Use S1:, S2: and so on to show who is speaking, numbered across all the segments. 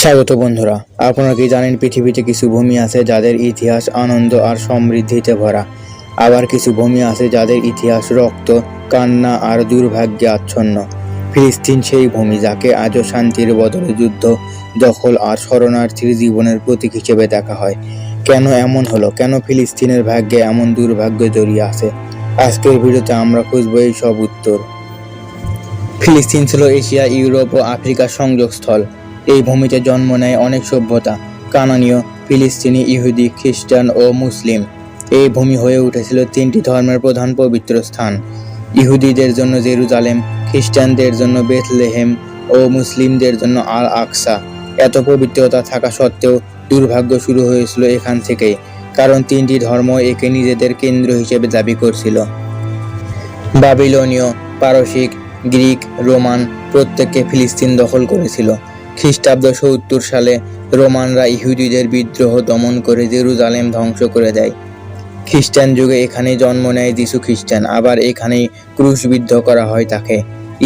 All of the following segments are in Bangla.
S1: স্বাগত বন্ধুরা, আপনারা কি জানেন পৃথিবীতে কিছু ভূমি আছে যাদের ইতিহাস আনন্দ আর সমৃদ্ধিতে ভরা? আবার কিছু ভূমি আছে যাদের ইতিহাস রক্ত, কান্না আর দুর্ভাগ্যে আচ্ছন্ন। ফিলিস্তিন সেই ভূমি যাকে আজও শান্তির বদলে যুদ্ধ, দখল আর শরণার্থীর জীবনের প্রতীক হিসেবে দেখা হয়। কেন এমন হলো? কেন ফিলিস্তিনের ভাগ্যে এমন দুর্ভাগ্য জড়িয়ে আছে? আজকের ভিডিওতে আমরা খুঁজবো এই সব উত্তর। ফিলিস্তিন ছিল এশিয়া, ইউরোপ ও আফ্রিকার সংযোগস্থল। এই ভূমিতে জন্ম নেয় অনেক সভ্যতা, কানানীয়, ফিলিস্তিনি, ইহুদি, খ্রিস্টান ও মুসলিম। এই ভূমি হয়ে উঠেছিল তিনটি ধর্মের প্রধান পবিত্র স্থান। ইহুদিদের জন্য জেরুজালেম, খ্রিস্টানদের জন্য বেথলেহেম ও মুসলিমদের জন্য আল আকসা এত পবিত্রতা থাকা সত্ত্বেও দুর্ভাগ্য শুরু হয়েছিল এখান থেকেই, কারণ তিনটি ধর্ম একে নিজেদের কেন্দ্র হিসেবে দাবি করছিল। বাবিলনীয়, পারসিক, গ্রিক, রোমান প্রত্যেককে ফিলিস্তিন দখল করেছিল। খ্রিস্টাব্দ সত্তর সালে রোমানরা ইহুদিদের বিদ্রোহ দমন করে জেরুজালেম ধ্বংস করে দেয়। খ্রিস্টান যুগে এখানেই জন্ম নেয় যিশু খ্রিস্টান, আবার এখানেই ক্রুশবিদ্ধ করা হয় তাকে।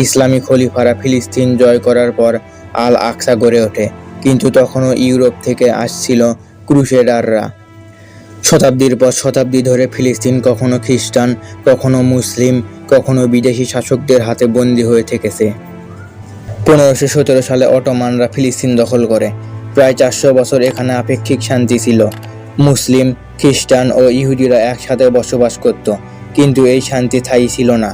S1: ইসলামী খলিফারা ফিলিস্তিন জয় করার পর আল আকসা গড়ে ওঠে, কিন্তু তখনও ইউরোপ থেকে আসছিল ক্রুশেডাররা। শতাব্দীর পর শতাব্দী ধরে ফিলিস্তিন কখনো খ্রিস্টান, কখনো মুসলিম, কখনো বিদেশি শাসকদের হাতে বন্দী হয়ে থেকেছে। পনেরোশো সতেরো সালে অটোমানরা ফিলিস্তিন দখল করে। প্রায় চারশো বছর এখানে আপেক্ষিক শান্তি ছিল। মুসলিম, খ্রিস্টান ও ইহুদিরা একসাথে বসবাস করত, কিন্তু এই শান্তি স্থায়ী ছিল না,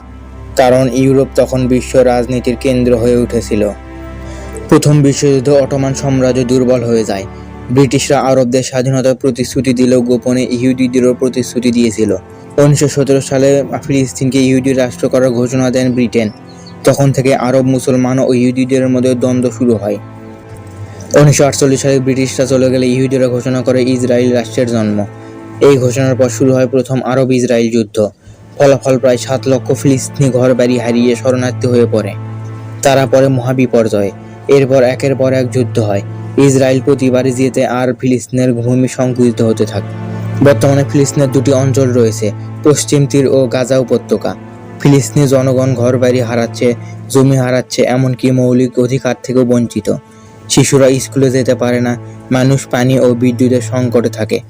S1: কারণ ইউরোপ তখন বিশ্ব রাজনীতির কেন্দ্র হয়ে উঠেছিল। প্রথম বিশ্বযুদ্ধ অটোমান সাম্রাজ্য দুর্বল হয়ে যায়। ব্রিটিশরা আরবদের স্বাধীনতার প্রতিশ্রুতি দিলেও গোপনে ইহুদিদেরও প্রতিশ্রুতি দিয়েছিল। উনিশশো সতেরো সালে ফিলিস্তিনকে ইহুদি রাষ্ট্র করার ঘোষণা দেন ব্রিটেন। তখন থেকে আরব মুসলমান ও ইহুদিদের মধ্যে দ্বন্দ্ব শুরু হয়। উনিশশো আটচল্লিশ সালে ব্রিটিশরা চলে গেলে ইহুদিরা ঘোষণা করে ইসরায়েল রাষ্ট্রের জন্ম। এই ঘোষণার পর শুরু হয় প্রথম আরব ইসরায়েল যুদ্ধ। ফলাফল প্রায় সাত লক্ষ ফিলিস্তিনি ঘর বাড়ি হারিয়ে শরণার্থী হয়ে পড়ে। তারা পরে মহাবিপর্যয়। এরপর একের পর এক যুদ্ধ হয়। ইসরায়েল প্রতিবারই যেতে আর ফিলিস্তিনের ভূমি সংকুচিত হতে থাকে। বর্তমানে ফিলিস্তিনের দুটি অঞ্চল রয়েছে, পশ্চিম তীর ও গাজা উপত্যকা। ফিলিস্তিনি জনগণ ঘরবাড়ি হারাচ্ছে, জমি হারাচ্ছে, এমনকি মৌলিক অধিকার থেকেও বঞ্চিত। শিশুরা স্কুলে যেতে পারে না, মানুষ পানি ও বিদ্যুতের সংকটে থাকে।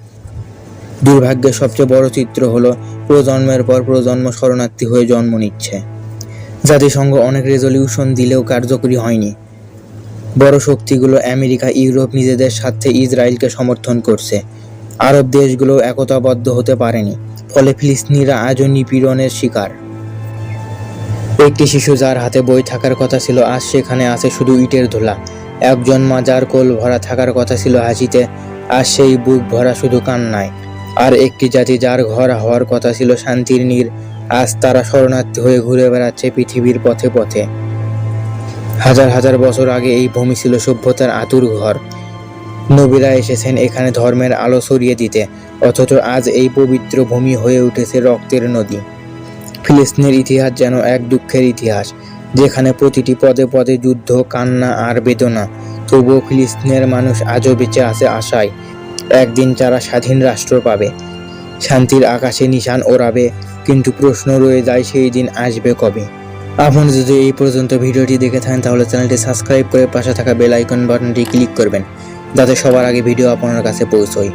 S1: দুর্ভাগ্যের সবচেয়ে বড় চিত্র হলো, প্রজন্মের পর প্রজন্ম শরণার্থী হয়ে জন্ম নিচ্ছে। জাতিসংঘ অনেক রেজলিউশন দিলেও কার্যকরী হয়নি। বড় শক্তিগুলো আমেরিকা, ইউরোপ নিজেদের স্বার্থে ইসরায়েলকে সমর্থন করছে। আরব দেশগুলো একতাবদ্ধ হতে পারেনি, ফলে ফিলিস্তিনিরা আজও নিপীড়নের শিকার। একটি শিশু যার হাতে বই থাকার কথা ছিল, আজ সেখানে আছে শুধু ইটের ধুলা। একজন মা যার কোল ভরা থাকার কথা ছিল হাসিতে আর সেই বুক ভরা শুধু কান্নায়। আর একটি জাতি যার ঘর হওয়ার কথা ছিল শান্তির নীর, আজ তারা শরণার্থী হয়ে ঘুরে বেড়াচ্ছে পৃথিবীর পথে পথে। হাজার হাজার বছর আগে এই ভূমি ছিল সভ্যতার আতুর ঘর। নবীরা এসেছেন এখানে ধর্মের আলো ছড়িয়ে দিতে, অথচ আজ এই পবিত্র ভূমি হয়ে উঠেছে রক্তের নদী। ফিলিস্তিনের ইতিহাস যেন এক দুঃখের ইতিহাস, যেখানে প্রতিটি পদে পদে যুদ্ধ, কান্না আর বেদনা। তবুও ফিলিস্তিনের মানুষ আজও বেঁচে আছে আশায়। একদিন তারা স্বাধীন রাষ্ট্র পাবে। শান্তির আকাশে নিশান ওড়াবে, কিন্তু প্রশ্ন রয়ে যায় সেই দিন আসবে কবে। আপনি যদি এই পর্যন্ত ভিডিওটি দেখে থাকেন, তাহলে চ্যানেলটি সাবস্ক্রাইব করে পাশে থাকা বেল আইকন বাটনটি ক্লিক করবেন, যাতে সবার আগে ভিডিও আপনার কাছে পৌঁছয়।